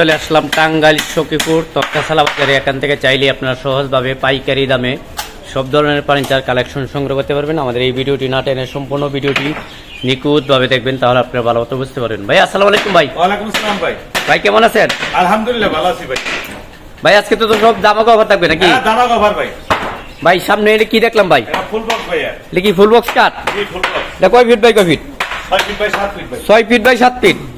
চলে আসলাম টাঙ্গাইল সখীপুর তক্তাশালা বাজারে এখান থেকে চাইলে আপনারা সহজভাবে পাইকারি দামে সব ধরনের ফার্নিচার কালেকশন সংগ্রহ করতে পারবেন। আমাদের এই ভিডিওটি না টেনে সম্পূর্ণ ভিডিওটি নিখুঁতভাবে দেখবেন তাহলে আপনারা ভালো মতো বুঝতে পারবেন। ভাই আসসালামু আলাইকুম ভাই। ওয়ালাইকুম আসসালাম ভাই। ভাই কেমন আছেন? আলহামদুলিল্লাহ ভালো আছি ভাই। ভাই আজকে তো সব জামা কভার থাকবে নাকি? হ্যাঁ দানা কভার ভাই। ভাই সামনে এটা কি দেখলাম ভাই? ফুল বক্স ভাই এটা কি ফুল বক্স কাট জি ফুল বক্স এটা কয় ফিট বাই কয় ফিট ছয় ফিট বাই সাত ফিট ভাই। ছয় ফিট বাই সাত ফিট জি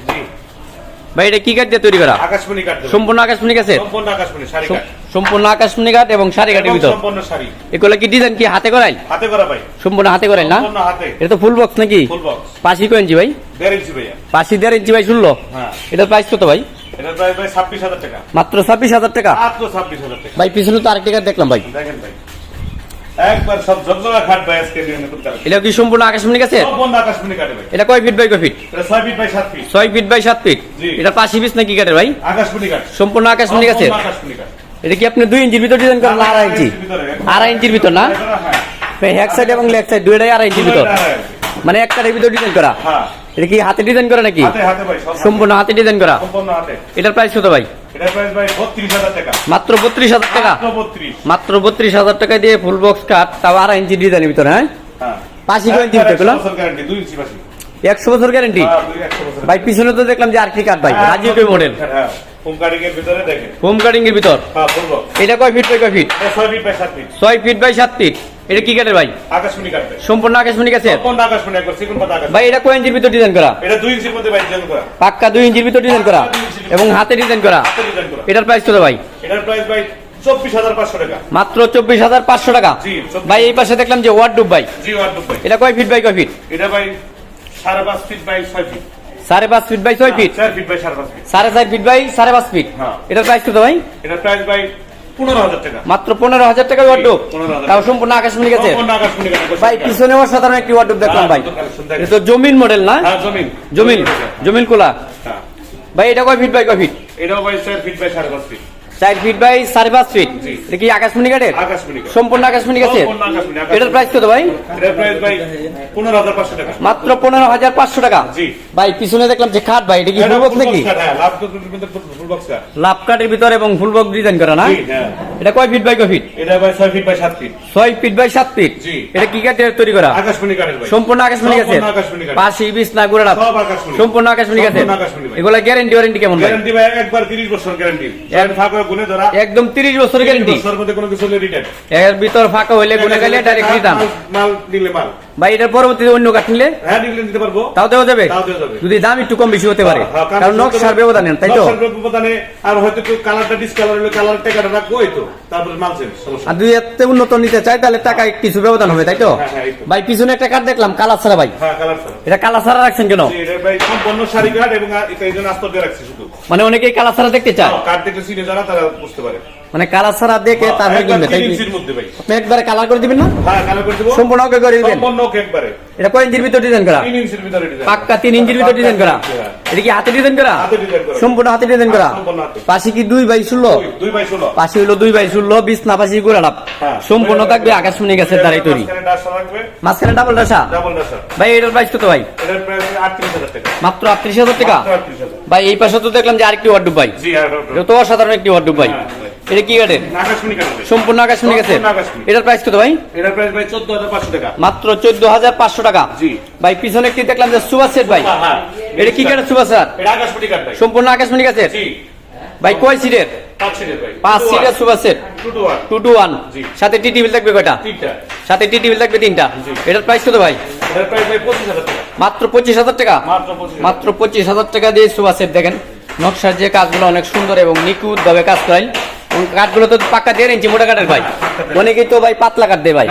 ভাই এটা কি কাঠ দিয়ে তৈরি করা? আকাশমণি সম্পূর্ণ আকাশমণি গাছের সম্পূর্ণ আকাশমণি শাড়ি কাট সম্পূর্ণ আকাশমণি কাঠ এবং শাড়ি কাঠের ভিতর। সম্পূর্ণ শাড়ি এগুলো কি ডিজাইন কি হাতে করাই হাতে করা ভাই। সম্পূর্ণ হাতে করাই না? সম্পূর্ণ হাতে। এটা তো ফুল বক্স নাকি? ফুল বক্স পাশি কয় ইঞ্চি ভাই? ইঞ্চি ভাইয়া। পাশি দেড় ইঞ্চি ভাই শুনলো হ্যাঁ। এটার প্রাইস কত ভাই? ভাই টাকা। মাত্র ছাব্বিশ হাজার টাকা? মাত্র ভাই পিছনে তো আরেকটি দেখলাম ভাই। দেখেন ভাই। একবার সব ঝকঝকা খাট ভাই আজকে দিয়ে এটা কি সম্পূর্ণ আকাশমণি গাছে? সম্পূর্ণ আকাশমণি কাটে ভাই। এটা কয় ফিট বাই কয় ফিট? এটা ছয় ফিট বাই সাত ফিট। ছয় ফিট বাই সাত ফিট? এটা পাশি পিস নাকি কাঠের ভাই? আকাশমণি কাট সম্পূর্ণ আকাশমণি কাট এটা কি আপনি দুই ইঞ্চির ভিতর ডিজাইন করেন না আড়াই ইঞ্চি? আড়াই ইঞ্চির ভিতর। না? হ্যাঁ। হ্যাক সাইড এবং লেগ সাইড দুইটাই আড়াই ইঞ্চির ভিতর। হ্যাঁ মানে একটা ভিতর ডিজাইন করা? হ্যাঁ। এটা কি হাতে ডিজাইন করা নাকি? হাতে হাতে ভাই সম্পূর্ণ হাতে ডিজাইন করা? সম্পূর্ণ হাতে। এটার প্রাইস কত ভাই? মাত্র বত্রিশ হাজার টাকা? মাত্র বত্রিশ। হাজার টাকা দিয়ে ফুল বক্স কাট তাও আড়াই ইঞ্চি ডিজাইনের ভিতরে হ্যাঁ? হ্যাঁ। বছর গ্যারান্টি পাশি একশো বছর গ্যারেন্টি হ্যাঁ, ভাই পিছনে তো দেখলাম যে আর কি কাঠ ভাই রাজীব মডেল হ্যাঁ হোম কার্ডিং এর ভিতরে দেখেন। হোম কাটিং এর ভিতর? হ্যাঁ এটা কয় ফিট বাই কয় ফিট ছয় ফিট বাই সাত ফিট এটা কি কাঠের ভাই? আকাশমণি সম্পূর্ণ আকাশমণি গাছে সম্পূর্ণ আকাশমণি একবার সিকুন পাতা আকাশ ভাই এটা কয় ইঞ্চির ভিতর ডিজাইন করা? এটা দুই ইঞ্চির মধ্যে ভাই ডিজাইন করা। পাক্কা দুই ইঞ্চির ভিতর ডিজাইন করা? এবং হাতে ডিজাইন করা? এটার প্রাইস কত ভাই? এটার প্রাইস ভাই মাত্র চব্বিশ হাজার পাঁচশো টাকা? ভাই এই পাশে দেখলাম যে ওয়ার্ডুব ভাই। এটা কয় ফিট বাই কয় ফিট এটা ভাই সাড়ে পাঁচ ফিট বাই ছয় ফিট সাড়ে পাঁচ ফিট বাই ছয় ফিট সাড়ে চার ফিট বাই সাড়ে পাঁচ ফিট হ্যাঁ। এটার প্রাইস কত ভাই? এটার প্রাইস মাত্র পনেরো হাজার টাকা ওয়ার্ডুব 15,000 তাও সম্পূর্ণ আকাশমণি গেছে? ভাই পিছনে অসাধারণ একটি ওয়ার্ডুব দেখলাম ভাই। হ্যাঁ। এটা তো জমিন মডেল না? হ্যাঁ জমিন। জমিন কোলা হ্যাঁ। ভাই এটা কয় ফিট বাই কয় ফিট এটাও ভাই চার ফিট বাই সাড়ে পাঁচ ফিট চার ফিট বাই সাড়ে পাঁচ ফিট এটা কি আকাশমণি কাঠের? সম্পূর্ণ আকাশমণি। এটার প্রাইস কত ভাই? মাত্র পনেরো হাজার পাঁচশো টাকা? ভাই পিছনে দেখলাম যে খাট ভাই এটা কি নাকি? কাঠ, হ্যাঁ, লাভ কাঠের ভিতরে এবং ফুল ডিজাইন করা না? হ্যাঁ। এটা কয় ফিট বাই কয় ফিট এটা ভাই ছয় ফিট বাই সাত ফিট ছয় ফিট বাই সাত ফিট জি। এটা কি কাঠের তৈরি করা? আকাশমণি কাঠের ভাই। সম্পূর্ণ আকাশমণি গেছে সম্পূর্ণ আকাশমণি কাঠ। পাশি বিছনা গুড়া সব আকাশমণি। সম্পূর্ণ আকাশমণি ভাই। এগুলা গ্যারেন্টি ওয়ারেন্টি কেমন ভাই? গ্যারান্টি ভাই একবার তিরিশ বছর গ্যারান্টি ফাঁকা গুনে ধরা। একদম তিরিশ বছর গ্যারেন্টি বছরের মধ্যে কোনো কিছু হলে রিটার্ন এর ভিতর ফাঁকা হইলে গুনে গেলে ডাইরেক্ট রিটার্ন মাল নিলে মাল। ভাই এটার পরবর্তীতে অন্য কাঠ নিলে? হ্যাঁ নিলে দিতে পারব। তাও দেওয়া যাবে? তাও দেওয়া যাবে। যদি দাম একটু কম বেশি হতে পারে। হ্যাঁ, কারণ নকশার ব্যবধান তাই তো? নকশার ব্যবধানে আর হয়তো কালারটা ডিসকালার হলে কালার টাকাটা রাখব তো। আর যদি এত উন্নত নিতে চাই তাহলে টাকা কিছু ব্যবধান হবে তাই তো? হ্যাঁ, হ্যাঁ, ভাই পিছনে একটা কাঠ দেখলাম কালার ছাড়া ভাই। হ্যাঁ এটা কালার ছাড়া রাখছেন কেন? সম্পূর্ণ শাড়ি কাঠ এবং আস্তর দিয়ে রাখছি মানে অনেকেই কালার ছাড়া দেখতে চায়। কাঠ দেখে চিনে যারা তারা বুঝতে পারে। মানে কালার ছাড়া দেখে তারপরে কিনবে তাই আপনি একবারে কালার করে দিবেন না? হ্যাঁ কালার করে দেবো। সম্পূর্ণ ওকে করে দিবেন। সম্পূর্ণ ওকে একবারে। এটা কয় ইঞ্চির ভিতর ডিজাইন করা? তিন ইঞ্চির ভিতরে ডিজাইন পাক্কা তিন ইঞ্চির ভিতর ডিজাইন করা। হ্যাঁ। এটা কি হাতে ডিজাইন করা? হাতে ডিজাইন করা। সম্পূর্ণ হাতে ডিজাইন করা। পাশে কি দুই বাই ষোলো? দুই- দুই বাই ষোলো। পাশে হইল দুই বাই ষোলো বিশ না পাশে গুড়া লাভ হ্যাঁ। সম্পূর্ণ থাকবে আকাশমণি গাছের দ্বারাই তৈরি। মাঝখানে ডাবল ডাসা? ডাবল ডাসা। ভাই এটার প্রাইস কত ভাই? এটার প্রাইস আটত্রিশ হাজার টাকা। মাত্র আটত্রিশ হাজার টাকা? মাত্র 38,000 ভাই এই পাশে তো দেখলাম যে আরেকটি ওয়ার্ডুব ভাই। জি আর তো অসাধারণ একটি ওয়ার্ডুব ভাই। হ্যাঁ, এটা কি কাঠের সম্পূর্ণ আকাশমণি গাছের সম্পূর্ণ আকাশমণি। এটার প্রাইস কত ভাই? এটার প্রাইস ভাই চোদ্দ হাজার পাঁচশো টাকা। মাত্র চোদ্দ হাজার পাঁচশো টাকা। জি। ভাই পিছনে একটি দেখলাম যে সুভাষ সেট ভাই। হ্যাঁ, হ্যাঁ। এটা কি কাঠের সুভাষ সেট এটা আকাশমণি কাট ভাই। সম্পূর্ণ আকাশমণি গাছের জি। ভাই কয় সিটের পাঁচ সিটের ভাই। পাঁচ সিটের super set two two one. সাথে টি টিভি থাকবে কয়টা? তিনটা। সাথে টি টিভি থাকবে তিনটা। এটার প্রাইস কত ভাই? মাত্র পঁচিশ হাজার টাকা? মাত্র পঁচিশ হাজার। টাকা দিয়ে সেট দেখেন। নকশার যে কাজগুলো অনেক সুন্দর এবং নিখুঁত ভাবে কাজ এবং কাঠগুলো তো পাক্কা দেড় ইঞ্চি মোটা কাঠের ভাই। অনেকেই তো ভাই পাতলা কাঠ দেয় ভাই।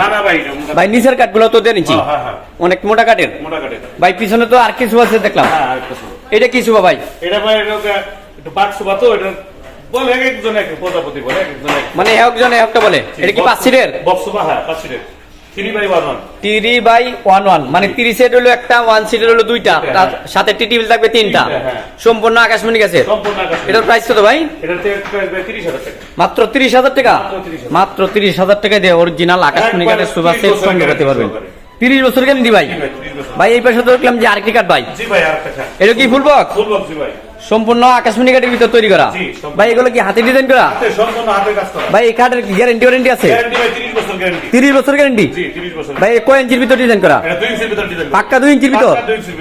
ভাই নিচের কাঠগুলো তো দেড় ইঞ্চি হ্যাঁ, হ্যাঁ, হ্যাঁ। অনেক মোটা কাঠের। ভাই পিছনে তো আর কি সুপার সেট দেখলাম। এটা কি সুপা ভাই? এটা ভাই এটা তো এটা বলে একজন এক এক প্রজাপতি বলে একজন মানে একজন একটা বলে। এটা কি পাঁচ সিটের? বক্স সুবা হ্যাঁ পাঁচ সিটের। Three by one one. মানে তিরিশ সেট হলো একটা ওয়ান সিটের হলো দুইটা তার সাথে টি টিভি থাকবে তিনটা। হ্যাঁ। সম্পূর্ণ আকাশমণি গেছে সম্পূর্ণ এটার প্রাইস কত ভাই? মাত্র তিরিশ হাজার টাকা? মাত্র তিরিশ হাজার। টাকা দিয়ে অরিজিনাল আকাশমণি কাঠের সুপার 30 সেট বছরের সংগ্রহ পারবেন। তিরিশ বছর গ্যারেন্টি ভাই? ভাই, ভাই এই পাশে তো দেখলাম যে আরেকটি কাঠ ভাই। ভাই এটা কি ফুল বক্স ফুল বক্স ভাই। সম্পূর্ণ আকাশমণি কাঠের ভিতর তৈরি করা। ভাই এগুলো কি হাতে ডিজাইন করা? ভাই এই কাঠের কি গ্যারেন্টি ওয়ারেন্টি আছে? গ্যারান্টি ভাই 30 বছর গ্যারান্টি তিরিশ বছর গ্যারেন্টি জি 30 বছর। ভাই কয় ইঞ্চির ভিতর ডিজাইন করা? এটা 2 ইঞ্চির ভিতর ডিজাইন পাক্কা দুই ইঞ্চির ভিতর?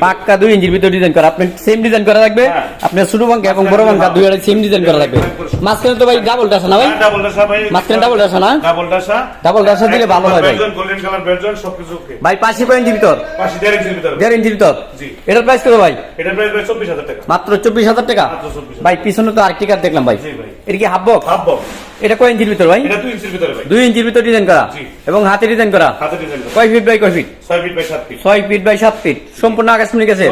পাক্কা দুই ইঞ্চির ভিতর। ডিজাইন করা। আপনি সেম ডিজাইন করা লাগবে। হ্যাঁ। আপনার ছোট বাঙ্কা এবং বড় বাঙ্কা দুই আড়াই সেম ডিজাইন করা লাগবে। মাঝখানে তো ভাই ডাবল ডাসা না ভাই? ডাবল মাঝখানে ডাবল ডাসা না? ডাবল ডাসা ডাবল ডাসা দিলে ভালো হয় ভাই। ভাই পাঁচশি কয় ইঞ্চির ভিতর? পাশে দেড় ইঞ্চির ভিতর। এটার প্রাইস কত ভাই? এটার প্রাইস ভাই 24000 টাকা। মাত্র চব্বিশ হাজার টাকা? মাত্র 24,000 ভাই পিছনে তো আরেকটি কাঠ দেখলাম ভাই। এটা কি হাফ বক্স হাফ বক্স এটা কয় ইঞ্চির ভিতর ভাই? এটা 2 ইঞ্চির ভিতরে ভাই। দুই ইঞ্চির ভিতর ডিজাইন করা? এবং হাতে ডিজাইন করা? করা। কয় ফিট বাই কয় ফিট 6 ফিট বাই 7 ফিট ছয় ফিট বাই সাত ফিট সম্পূর্ণ আকাশমণি গেছে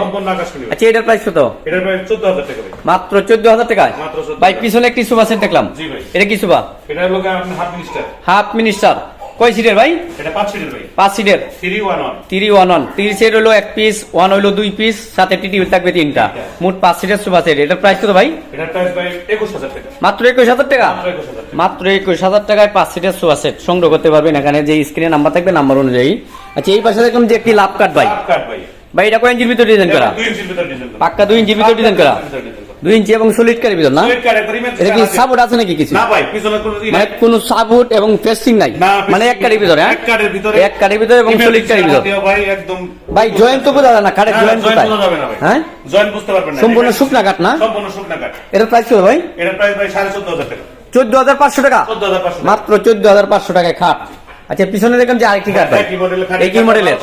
করি আচ্ছা এটার প্রাইস কত? এটার প্রাইস 14000 টাকা ভাই। মাত্র চোদ্দ হাজার 14,000 ভাই পিছনে একটি সোফা সেট দেখলাম। এটা কি মিনিস্টার হাফ মিনিস্টার কয় সিটের ভাই? এটা 5 সিটের ভাই। পাঁচ সিটের 311 three one one three set হলো এক পিস ওয়ান হইল দুই পিস সাথে টি টিভি থাকবে তিনটা। মোট পাঁচ সিটের সোফা সেট। এটার প্রাইস কত ভাই? এটার প্রাইস ভাই 21000 টাকা। মাত্র একুশ হাজার টাকা? মাত্র 21000 টাকা। মাত্র একুশ হাজার টাকায় পাঁচ সিটের সোফা সেট। সংগ্রহ করতে পারবেন এখানে যে স্ক্রিনে নাম্বার থাকবে নাম্বার অনুযায়ী। আচ্ছা এই পাশে দেখলাম যে একটি লাভ কাট ভাই। ভাই। ভাই এটা কয় ইঞ্চির ভিতর ডিজাইন করা? 2 ইঞ্চির ভিতর ডিজাইন করা। পাক্কা দুই ইঞ্চির ভিতর ডিজাইন করা। দুই ইঞ্চি এবং সলিড কারের ভিতর না? এটা কি সাপোর্ট আছে নাকি কিছু? না ভাই পিছনে কোনো মানে নাই। কোনো সাপোর্ট এবং ফেস্টিং নাই? মানে এক কাঠের ভিতরে হ্যাঁ? এক কাঠের ভিতরে। এক কাঠের ভিতরে এবং সলিড কাঠের ভিতর। ভাই একদম ভাই জয়েন্ট তো বোঝা যায় না কাঠের জয়েন্ট কোথায়? হ্যাঁ? জয়েন্ট বুঝতে পারবেন না সম্পূর্ণ এটা- শুকনা কাঠ না? সম্পূর্ণ শুকনা কাঠ। এটার প্রাইস কত ভাই? এটার প্রাইস ভাই 14500 টাকা। চোদ্দ হাজার পাঁচশো টাকা? মাত্র চোদ্দ হাজার পাঁচশো টাকায় খাট। আচ্ছা পিছনে দেখলাম যে আরেকটি কাঠ একই মডেলের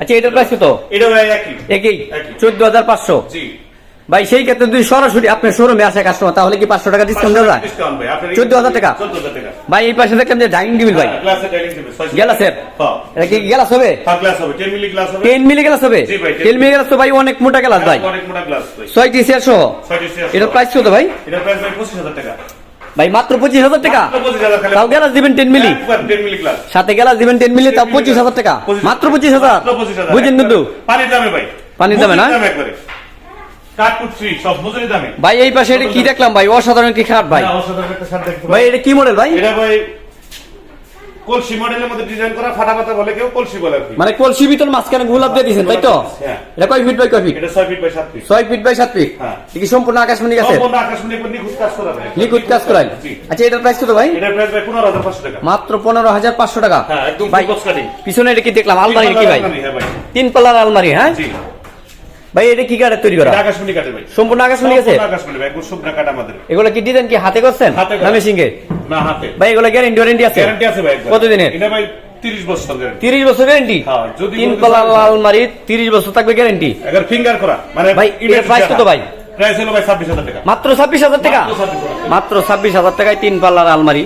আচ্ছা এটার প্রাইস কত? এটা একই। একই? একই। চোদ্দ হাজার পাঁচশো? জি। ভাই সেই ক্ষেত্রে যদি সরাসরি আপনার শোরুমে আসে কাস্টমার তাহলে কি পাঁচশো টাকা ডিসকাউন্ট দেওয়া যায়? আপনার 14,000 টাকা? ভাই এই পাশে দেখলাম যে ডাইনিং টেবিল ভাই। গ্লাসের হ্যাঁ। এটা কি গ্লাস হবে? হ্যাঁ গ্লাস হবে 10 মিলি গ্লাস হবে। টেন মিলি গ্লাস হবে? জি ভাই, 10 টেন মিলি গ্লাস তো ভাই অনেক মোটা গ্লাস ভাই। গ্লাস ভাই। ছয়টি চেয়ার সহ? এটার প্রাইস কত ভাই? ভাই 25000 টাকা। ভাই মাত্র পঁচিশ হাজার টাকা? মাত্র 25000 খালি তাও গ্লাস দিবেন টেন মিলি একবার 10 মিলি গ্লাস সাথে গ্লাস দিবেন টেন মিলি তাও পঁচিশ হাজার টাকা। মাত্র পঁচিশ হাজার। মাত্র 25,000 বুঝেন কিন্তু পানির দামে ভাই। পানির দামে না? ভাই এই পাশে এটা কি দেখলাম ভাই? অসাধারণ একটি খাট ভাই? ভাই ভাই এটা কি মডেল ভাই? এটা ভাই কলসি মডেলের মধ্যে ডিজাইন করা ফাটা পাতা বলে কেউ কলসি বলে মানে কলসি ভিতর মাঝখানে গোলাপ দিয়ে দিয়েছেন তাই তো? হ্যাঁ। এটা কয় ফিট বাই কয় ফিট এটা 6 ফিট বাই 7 ফিট ছয় ফিট বাই সাত ফিট হ্যাঁ। কি সম্পূর্ণ আকাশমণি গেছে সম্পূর্ণ আকাশমণি করে নিখুঁত কাজ করা ভাই। কাজ আচ্ছা এটার প্রাইস কত ভাই? এটার প্রাইস ভাই 15500 টাকা। মাত্র পনেরো হাজার পাঁচশো টাকা। হ্যাঁ একদম ভাই ফুল কাটিং পিছনে এটা কি দেখলাম? আলমারি কি ভাই? হ্যাঁ তিন পাল্লার আলমারি হ্যাঁ? ভাই এটা কি কাঠের তৈরি করা? আকাশমণি কাটে ভাই। সম্পূর্ণ আকাশমণি সম্পূর্ণ আকাশমণি ভাই একদম শুকনা কাটা আমাদের। এগুলো কি ডিজাইন কি হাতে করছেন। না মেশিংয়ে না হাতে। ভাই এগুলো গ্যারেন্টি ওয়ারেন্টি আছে? গ্যারান্টি আছে ভাই। কতদিনের? এটা ভাই 30 বছর গ্যারান্টি তিরিশ বছর গ্যারেন্টি হ্যাঁ, যদি তিন হয়। আলমারি তিরিশ বছর থাকবে গ্যারেন্টি ফিঙ্গার করা মানে ভাই, এটার price কত ভাই? প্রাইস হলো ভাই 26000 টাকা। মাত্র ছাব্বিশ হাজার টাকা? মাত্র 26,000 ছাব্বিশ হাজার টাকায় তিন পাল্লার আলমারি।